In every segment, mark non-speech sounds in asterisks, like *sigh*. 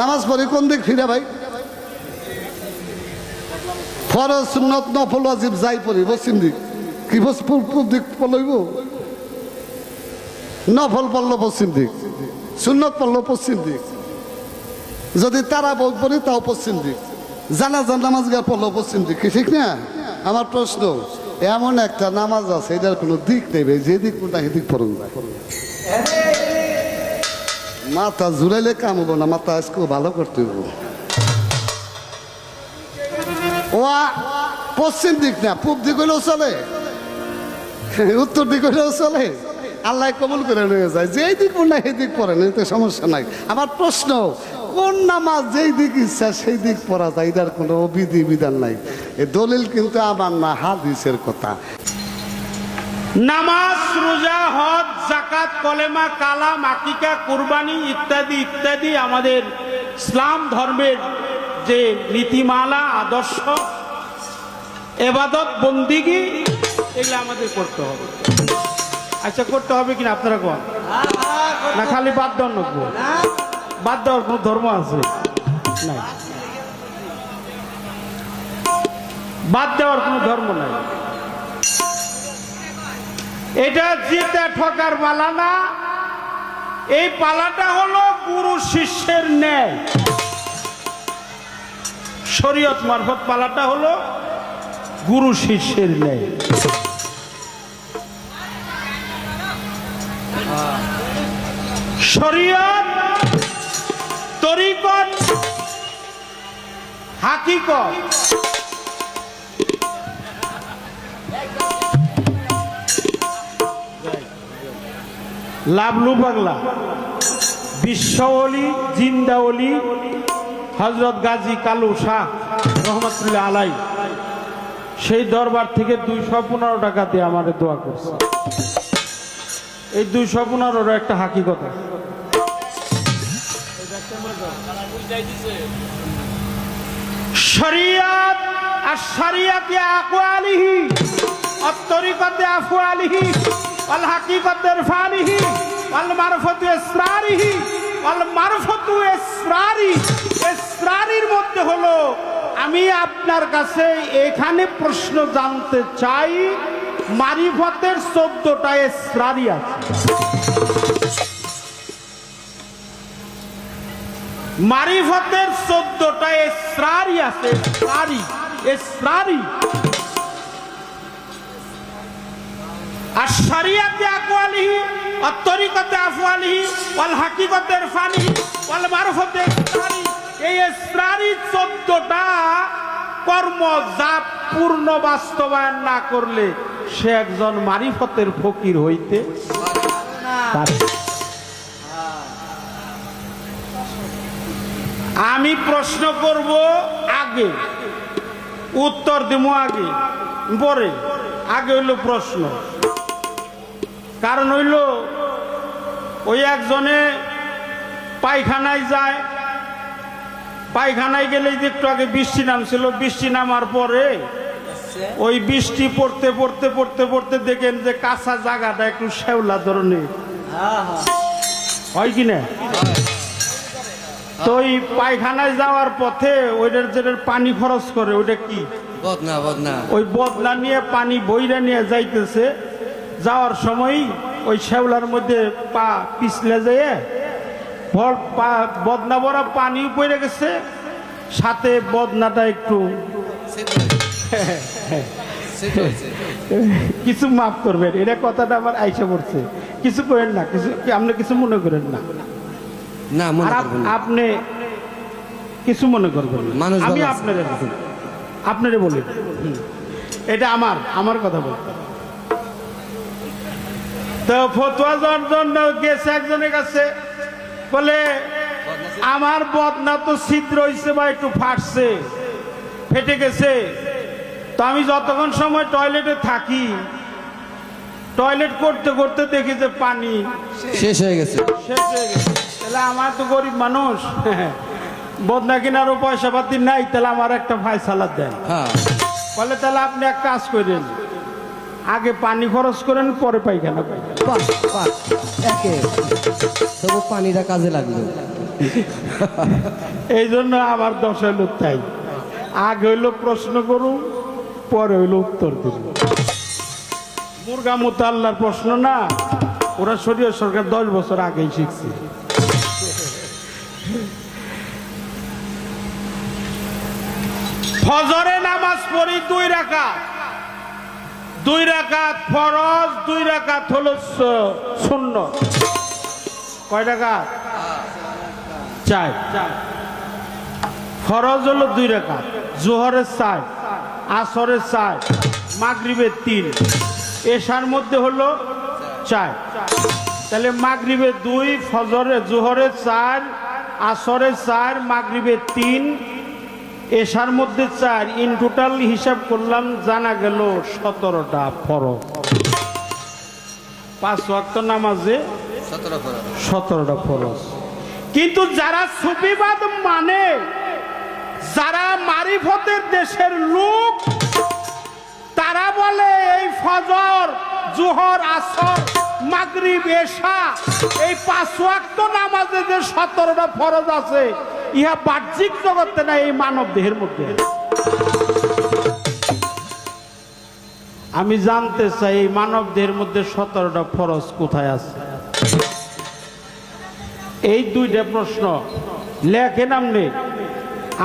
নামাজ পড়ি কোন দিক ফিরে ভাই? ফরজ, সুন্নত, নফল আজিব যাই পড়ি, পশ্চিম দিক। কি পূর্ব দিক পড়লইব? নফল পড়ল পশ্চিম দিক, সুন্নত পড়ল পশ্চিম দিক। যদি তারা বই পড়ি তাও পশ্চিম দিক। জানাজার নামাজ গা পড়ল পশ্চিম দিক, কি ঠিক না? আমার প্রশ্ন, এমন একটা নামাজ আছে, এটার কোনো দিক নেবে যে দিক কোনটা সেদিক পড়ুন। মাথা জুড়াইলে কাম হব না, মাথা আজকে ভালো করতে হইব। ও পশ্চিম দিক না, পূব দিক হইলেও চলে। উত্তর দিক হইলেও চলে। আল্লাহ কবুল করে নিয়ে যায়। যেই দিক না, সেই দিক পড়েন এতে সমস্যা নাই। আমার প্রশ্ন, কোন নামাজ যেই দিক ইচ্ছা, সেই দিক পড়া যায়? এটার কোনো বিধি বিধান নাই। এ দলিল কিন্তু আমার না, হাদিসের কথা। নামাজ, রোজা, হজ জাকাত কলেমা, কালাম, আকিকা, কুরবানি ইত্যাদি ইত্যাদি আমাদের ইসলাম ধর্মের যে নীতিমালা, আদর্শ, এবাদত, বন্দিগি, এগুলো আমাদের করতে হবে। আচ্ছা করতে হবে কিনা আপনারা কোন? না, খালি বাদ দেওয়ার নব্য বাদ দেওয়ার কোনো ধর্ম আছে? বাদ দেওয়ার কোনো ধর্ম নাই। এটা জিতে ঠকার পালা না। এই পালাটা হলো গুরু শিষ্যের ন্যায়। শরীয়ত মারফত পালাটা হলো গুরু শিষ্যের ন্যায়। শরীয়ত, তরিকত, হাকিকত লাবলু বাংলা। বিশ্ব অলি, জিন্দা অলি হজরত গাজী কালু শাহ রহমতুল্লাহ আলাই, সেই দরবার থেকে দুইশো পনেরো টাকা দিয়ে আমার দোয়া করছে। এই দুইশো পনেরোর একটা হাকি কথা আর সারিয়াকে আকু আলিহি অত্তরিকতে আফু আলিহি والحقيقة بإرفانه والمعرفة إسراره والمعرفة إسراري ইসরারের মধ্যে হলো, আমি আপনার কাছে এখানে প্রশ্ন জানতে চাই, মারিফতের চোদ্দটা ইসরারি আছে। মারিফতের চোদ্দটা ইসরারি আছে ইসরারি ইসরারি আর শরিয়াতে আকওয়ালিহি, আর তরিকতে আফওয়ালিহি ওয়াল হাকিকতে ইরফানিহি ওয়াল মারফতে ইসরারি এই ইসরারি 14টা কর্ম যা পূর্ণ বাস্তবায়ন না করলে সে একজন মারিফতের ফকির হইতে আমি প্রশ্ন করব আগে, উত্তর দিব আগে, পরে, আগে হলো প্রশ্ন। কারণ হইল ওই একজনে পায়খানায় যায়। পায়খানায় গেলে যে একটু আগে বৃষ্টি নামছিল বৃষ্টি নামার পরে ওই বৃষ্টি পড়তে পড়তে পড়তে পড়তে দেখেন যে কাঁচা জায়গাটা একটু শ্যাওলা ধরনের। হয় কি না? তো ওই পায়খানায় যাওয়ার পথে ওইটার যেটা পানি খরচ করে ওইটা কি? বদনা বদনা। ওই বদলা নিয়ে পানি বইরা নিয়ে যাইতেছে। যাওয়ার সময় ওই শ্যাওলার মধ্যে পা পিছলে যেয়ে ভর পা বদনা ভরা পানি পড়ে গেছে সাথে বদনাটা একটু কিছু মাফ করবেন এটা কথাটা আমার আইসা পড়ছে কিছু করেন না কিছু আপনি কিছু মনে করেন না না। আপনি কিছু মনে করবেন। আমি। আপনারে আপনারে বলি এটা আমার আমার কথা বল তো ফতোয়া জন্য গেছে একজনের কাছে। বলে আমার বদনা তো ছিদ্র হয়েছে বা একটু ফাটছে ফেটে গেছে। তো আমি যতক্ষণ সময় টয়লেটে থাকি টয়লেট করতে করতে দেখি যে পানি শেষ হয়ে গেছে। শেষ হয়ে গেছে। তাহলে আমার তো গরিব মানুষ। *laughs* বদনা কেনারও পয়সা পাতি নাই তাহলে আমার একটা ভাই সালাদ দেন। হ্যাঁ। বলে তাহলে আপনি এক কাজ করেন আগে পানি খরচ করেন পরে পায়খানা একে। তবু পানিটা কাজে লাগল। এই জন্য আমার দশ হইল তাই। আগে হইল প্রশ্ন করুন পরে হইল উত্তর দিন। মুরগা মুতাল্লার প্রশ্ন না ওরা শরীয় সরকার দশ বছর আগেই শিখছে। ফজরে নামাজ পড়ি দুই রাকাত। দুই রাকাত ফরজ, দুই রাকাত হলো শূন্য। কয় রাকাত? চার। ফরজ হলো দুই রেখা জোহরের চার, আসরের চার, মাগরিবের তিন। এশার মধ্যে হলো চার। তাহলে মাগরিবের দুই, ফজরের, জোহরের চার, আসরের চার, মাগরিবের তিন এশার মধ্যে চার ইন টোটাল হিসাব করলাম জানা গেল সতেরোটা ফরজ। পাঁচ ওয়াক্ত নামাজে সতেরোটা ফরজ। কিন্তু যারা সুফিবাদ মানে যারা মারিফতের দেশের লোক তারা বলে এই ফজর জোহর আসর মাগরিব এশা এই পাঁচ ওয়াক্ত নামাজে যে সতেরোটা ফরজ আছে ইহা বাহ্যিক জগতে না, এই মানব দেহের মধ্যে আমি জানতে চাই, এই মানব দেহের মধ্যে সতেরোটা ফরজ কোথায় আছে? এই দুইটা প্রশ্ন। লেখেন আপনি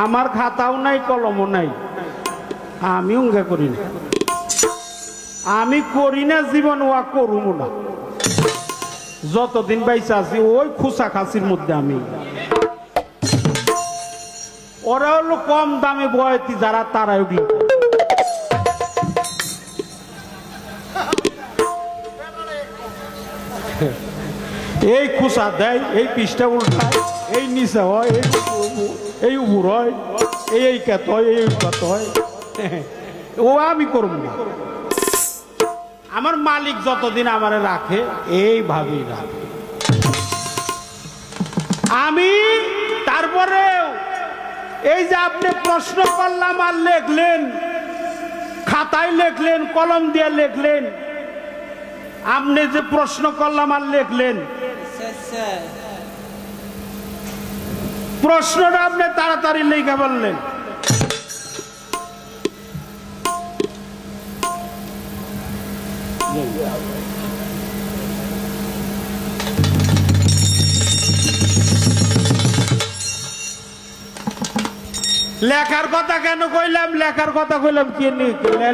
আমার খাতাও নাই, কলমও নাই। আমি উঙ্গা করি না। আমি করি না, জীবন ওয়া করুমও না। যতদিন বাইসে আছি, ওই খুসা খাসির মধ্যে আমি। ওরা হলো কম দামে বয়তি যারা তারা ওগুলো এই খুসা দেয়, এই পিসটা উল্টায়, এই নিচে হয়, এই এই উপর হয়, এই এই কাত হয়, এই কাত হয়। ও আমি করব না। আমার মালিক যতদিন আমার রাখে, এইভাবেই রাখে। আমি তারপরে এই যে আপনি প্রশ্ন করলাম আর লেখলেন, খাতায় লেখলেন, কলম দিয়ে লেখলেন, আপনি যে প্রশ্ন করলাম আর লেখলেন, প্রশ্নটা আপনি তাড়াতাড়ি লিখে বললেন। লেখার কথা কেন কইলাম? লেখার কথা কইলাম কি?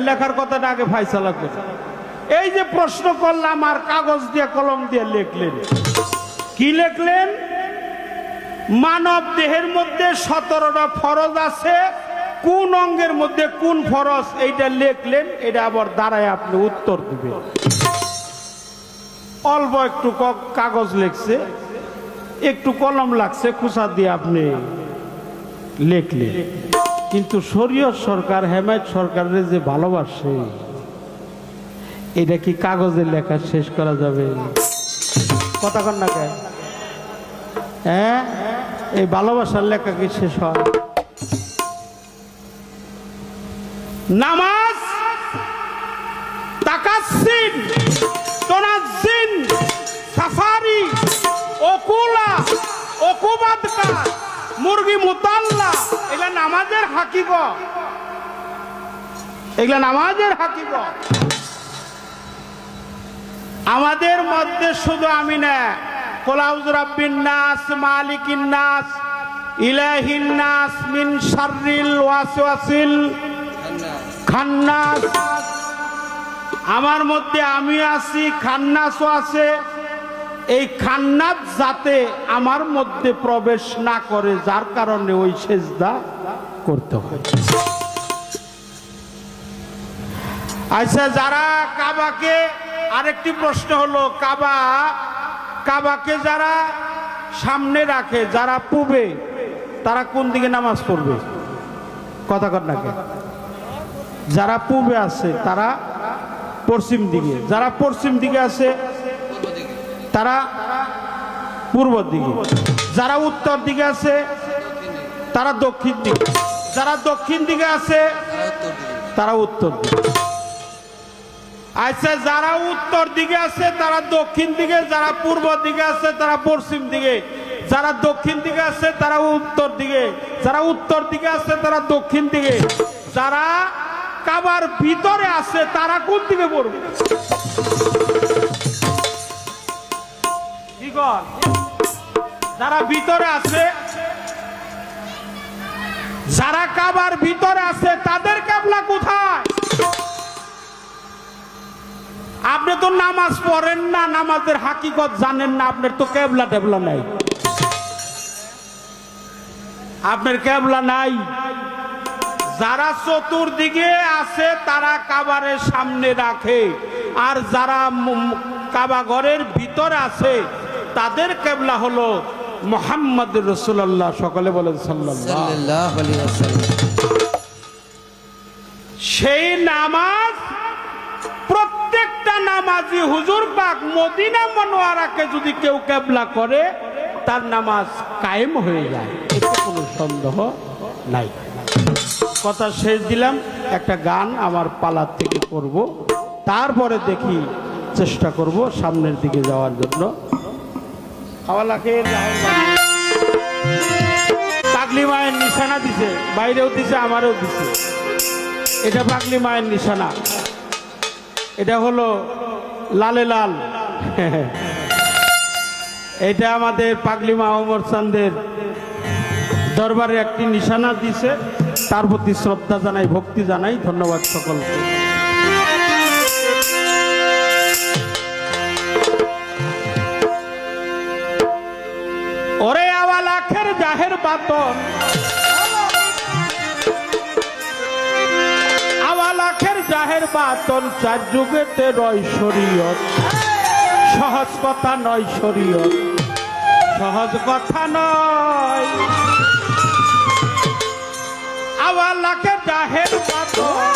লেখার কথাটা আগে ফাইসলা করে। এই যে প্রশ্ন করলাম আর কাগজ দিয়ে কলম দিয়ে লিখলেন। কি লিখলেন? মানব দেহের মধ্যে সতেরোটা ফরজ আছে। কোন অঙ্গের মধ্যে কোন ফরজ? এইটা লিখলেন, এটা আবার দাঁড়ায় আপনি উত্তর দিবেন। অল্প একটু কাগজ লিখছে, একটু কলম লাগছে খুসা দিয়ে আপনি লিখলেন কিন্তু শরীয়ত সরকার, হেমায়ত সরকারের যে ভালোবাসে, এটা কি কাগজে লেখা শেষ করা যাবে? কথা কন না হ্যাঁ? এই ভালোবাসার লেখা কি শেষ হয়? নামাজ তাকাসিন সাফারি, ওকুলা ওকুবাদকা মুরগি এগুলা নামাজের হাকিক এগুলা নামাজের হাকিক আমাদের মধ্যে শুধু আমি না, কোলাউজ রাব্বিন নাস, মালিকিন নাস, ইলাহিন নাস, মিন শাররিল ওয়াসওয়াসিল, খান্নাস। আমার মধ্যে আমি আছি, খান্নাসও আছে। এই খান্নাত যাতে আমার মধ্যে প্রবেশ না করে, যার কারণে ওই সেজদা করতে হয়। আচ্ছা যারা কাবাকে, আরেকটি প্রশ্ন হলো, কাবা, কাবাকে যারা সামনে রাখে, যারা পুবে, তারা কোন দিকে নামাজ পড়বে? কথা কর না কেন? যারা পূবে আছে, তারা পশ্চিম দিকে। যারা পশ্চিম দিকে আছে তারা পূর্ব দিকে। যারা উত্তর দিকে আছে, তারা দক্ষিণ দিকে। যারা দক্ষিণ দিকে আছে, তারা উত্তর দিকে। আচ্ছা যারা উত্তর দিকে আছে, তারা দক্ষিণ দিকে। যারা পূর্ব দিকে আছে, তারা পশ্চিম দিকে। যারা দক্ষিণ দিকে আছে, তারা উত্তর দিকে। যারা উত্তর দিকে আছে, তারা দক্ষিণ দিকে। যারা কাবার ভিতরে আছে, তারা কোন দিকে পড়বে? ভিতরে আছে, যারা কাবার ভিতরে আছে, তাদের কেবলা কোথায়? আপনি তো নামাজ পড়েন না, নামাজের হাকিকত জানেন না, আপনার তো কেবলা টেবলা নাই। আপনার কেবলা নাই। যারা চতুর্দিকে আছে, তারা কাবারের সামনে রাখে। আর যারা কাবা ঘরের ভিতরে আছে, তাদের কেবলা হলো মোহাম্মদ রসুল্লাহ সকলে বলেন সেই নামাজ প্রত্যেকটা নামাজি হুজুর পাক মদিনা মনোয়ারাকে যদি কেউ কেবলা করে তার নামাজ কায়েম হয়ে যায়। এতে কোনো সন্দেহ নাই। কথা শেষ দিলাম একটা গান আমার পালার থেকে করব। তারপরে দেখি চেষ্টা করব সামনের দিকে যাওয়ার জন্য। খাওয়ালাকে পাগলি মায়ের নিশানা দিছে, বাইরেও দিছে, আমারও দিছে। এটা পাগলি মায়ের নিশানা। এটা হলো লালে লাল। এটা আমাদের পাগলি মা অমর চান্দের দরবারে একটি নিশানা দিছে। তার প্রতি শ্রদ্ধা জানাই, ভক্তি জানাই। ধন্যবাদ সকলকে। লাখের জাহের বাতন আওয়া লাখের জাহের বাতন চার যুগেতে সহজ কথা সহজ কথা নয়। আওয়া লাখের জাহের বাতন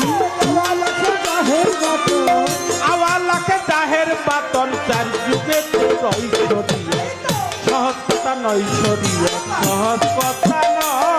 আওয়া লাখের জাহের বাতন চার সহজ কথা নয় শরীয়ত সহজ কথা নয়।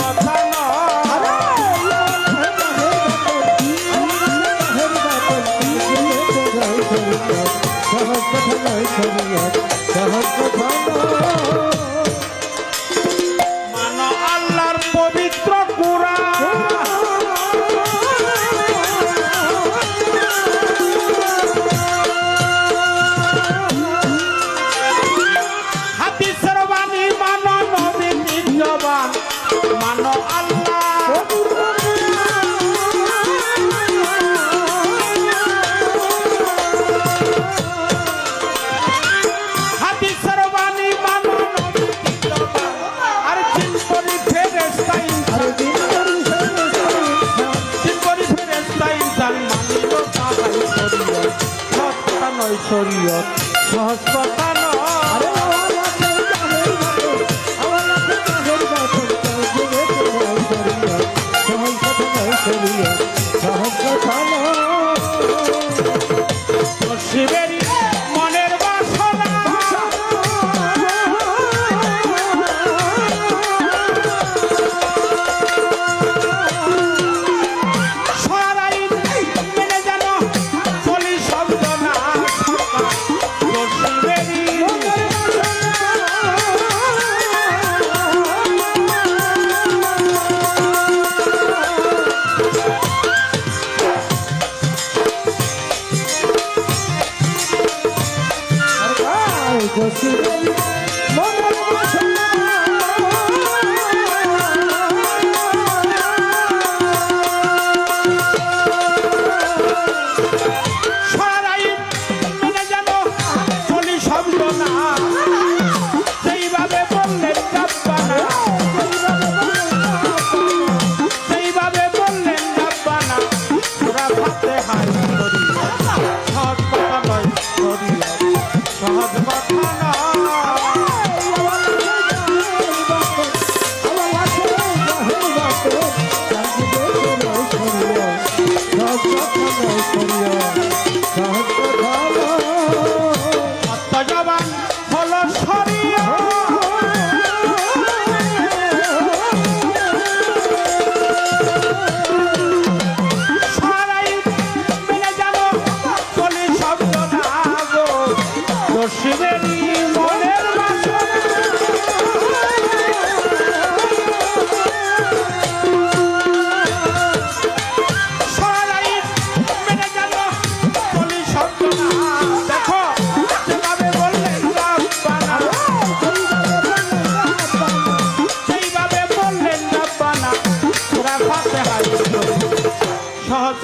সহজ কথা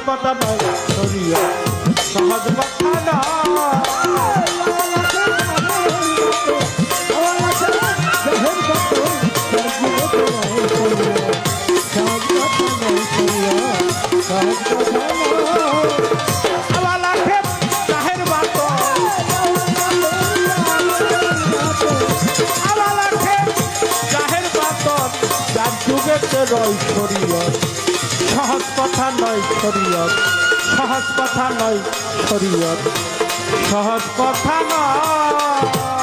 কথা নয় শরীয়ত সহজ কথা নয় আবার লাখে কথা নয় শরীয়ত সহজ কথা নয় শরীয়ত সহজ কথা নয়।